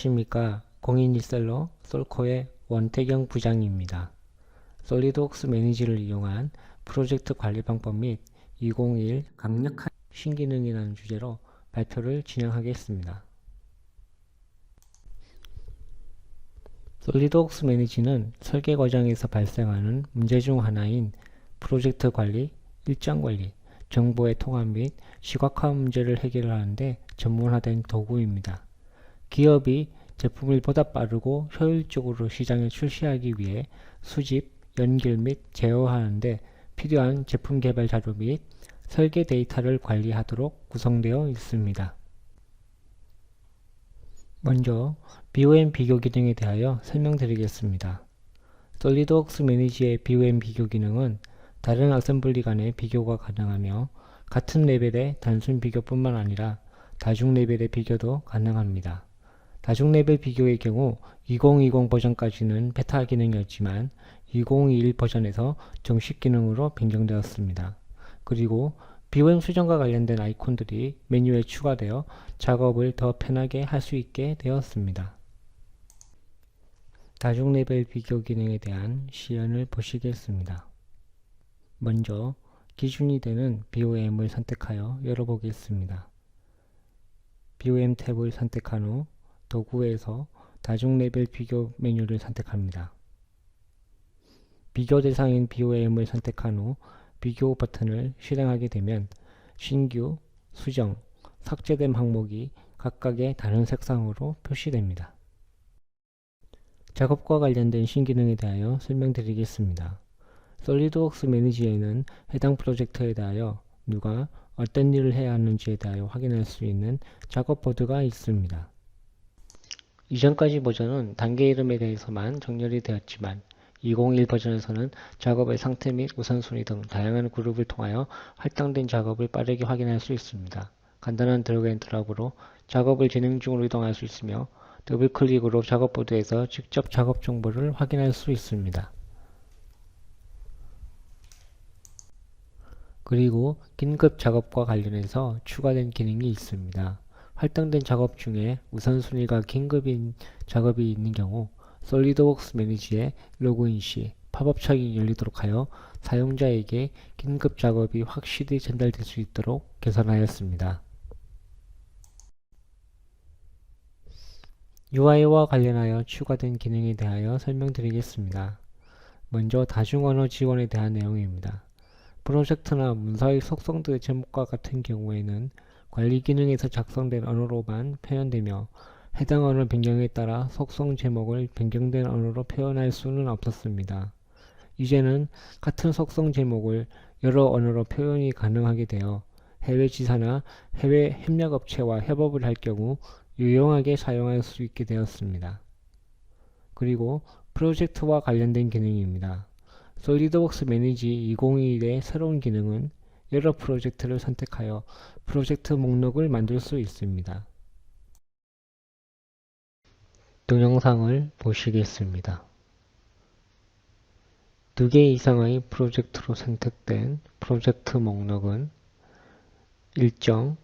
안녕하십니까 공인리셀러 솔코의 원태경 부장입니다. 솔리드웍스 매니지를 이용한 프로젝트 관리 방법 및 2021 강력한 신기능이라는 주제로 발표를 진행하겠습니다. 솔리드웍스 매니지는 설계 과정에서 발생하는 문제 중 하나인 프로젝트 관리, 일정 관리, 정보의 통합 및 시각화 문제를 해결하는데 전문화된 도구입니다. 기업이 제품을 보다 빠르고 효율적으로 시장에 출시하기 위해 수집, 연결 및 제어하는데 필요한 제품 개발 자료 및 설계 데이터를 관리하도록 구성되어 있습니다. 먼저 BOM 비교 기능에 대하여 설명드리겠습니다. 솔리드웍스 매니지의 BOM 비교 기능은 다른 어셈블리 간의 비교가 가능하며 같은 레벨의 단순 비교뿐만 아니라 다중 레벨의 비교도 가능합니다. 다중 레벨 비교의 경우 2020 버전까지는 베타 기능이었지만 2021 버전에서 정식 기능으로 변경되었습니다. 그리고 BOM 수정과 관련된 아이콘들이 메뉴에 추가되어 작업을 더 편하게 할 수 있게 되었습니다. 다중 레벨 비교 기능에 대한 시연을 보시겠습니다. 먼저 기준이 되는 BOM을 선택하여 열어보겠습니다. BOM 탭을 선택한 후 도구에서 다중 레벨 비교 메뉴를 선택합니다. 비교 대상인 BOM을 선택한 후 비교 버튼을 실행하게 되면 신규, 수정, 삭제된 항목이 각각의 다른 색상으로 표시됩니다. 작업과 관련된 신기능에 대하여 설명드리겠습니다. 솔리드웍스 매니지에는 해당 프로젝트에 대하여 누가 어떤 일을 해야 하는지에 대하여 확인할 수 있는 작업 보드가 있습니다. 이전까지 버전은 단계 이름에 대해서만 정렬이 되었지만 2021 버전에서는 작업의 상태 및 우선순위 등 다양한 그룹을 통하여 할당된 작업을 빠르게 확인할 수 있습니다. 간단한 드래그 앤 드랍으로 작업을 진행 중으로 이동할 수 있으며 더블 클릭으로 작업 보드에서 직접 작업 정보를 확인할 수 있습니다. 그리고 긴급 작업과 관련해서 추가된 기능이 있습니다. 할당된 작업 중에 우선순위가 긴급인 작업이 있는 경우 솔리드웍스 매니지에 로그인 시 팝업 창이 열리도록 하여 사용자에게 긴급 작업이 확실히 전달될 수 있도록 개선하였습니다. UI와 관련하여 추가된 기능에 대하여 설명드리겠습니다. 먼저 다중언어 지원에 대한 내용입니다. 프로젝트나 문서의 속성들의 제목과 같은 경우에는 관리 기능에서 작성된 언어로만 표현되며 해당 언어 변경에 따라 속성 제목을 변경된 언어로 표현할 수는 없었습니다. 이제는 같은 속성 제목을 여러 언어로 표현이 가능하게 되어 해외 지사나 해외 협력업체와 협업을 할 경우 유용하게 사용할 수 있게 되었습니다. 그리고 프로젝트와 관련된 기능입니다. 솔리드웍스 매니지 2021의 새로운 기능은 여러 프로젝트를 선택하여 프로젝트 목록을 만들 수 있습니다. 동영상을 보시겠습니다. 두 개 이상의 프로젝트로 선택된 프로젝트 목록은 일정,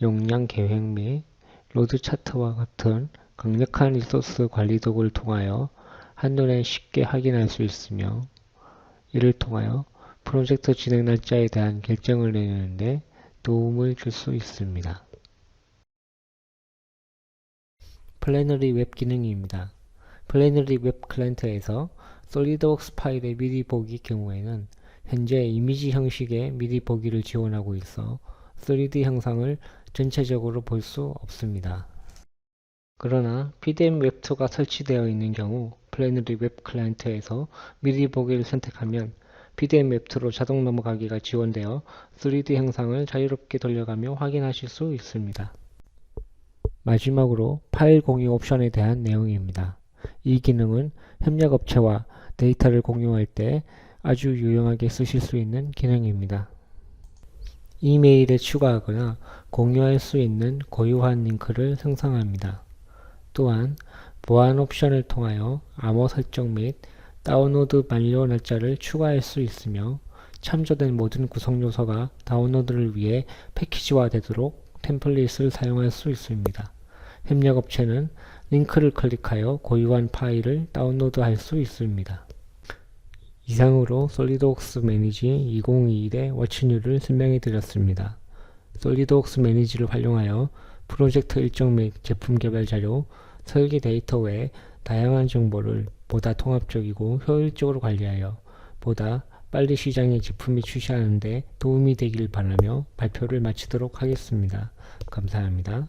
용량 계획 및 로드 차트와 같은 강력한 리소스 관리 도구를 통하여 한눈에 쉽게 확인할 수 있으며 이를 통하여 프로젝트 진행 날짜에 대한 결정을 내리는데 도움을 줄 수 있습니다. 플래너리 웹 기능입니다. 플래너리 웹 클라이언트에서 솔리드웍스 파일의 미리 보기 경우에는 현재 이미지 형식의 미리 보기를 지원하고 있어 3D 형상을 전체적으로 볼 수 없습니다. 그러나 PDM 웹2가 설치되어 있는 경우 플래너리 웹 클라이언트에서 미리 보기를 선택하면 PDM 웹2로 자동 넘어가기가 지원되어 3D 형상을 자유롭게 돌려가며 확인하실 수 있습니다. 마지막으로 파일 공유 옵션에 대한 내용입니다. 이 기능은 협력업체와 데이터를 공유할 때 아주 유용하게 쓰실 수 있는 기능입니다. 이메일에 추가하거나 공유할 수 있는 고유한 링크를 생성합니다. 또한 보안 옵션을 통하여 암호 설정 및 다운로드 만료 날짜를 추가할 수 있으며 참조된 모든 구성 요소가 다운로드를 위해 패키지화 되도록 템플릿을 사용할 수 있습니다. 협력업체는 링크를 클릭하여 고유한 파일을 다운로드할 수 있습니다. 이상으로 솔리드웍스 매니지 2021의 워치뉴를 설명해 드렸습니다. 솔리드웍스 매니지를 활용하여 프로젝트 일정 및 제품 개발 자료, 설계 데이터 외 다양한 정보를 보다 통합적이고 효율적으로 관리하여 보다 빨리 시장에 제품이 출시하는 데 도움이 되길 바라며 발표를 마치도록 하겠습니다. 감사합니다.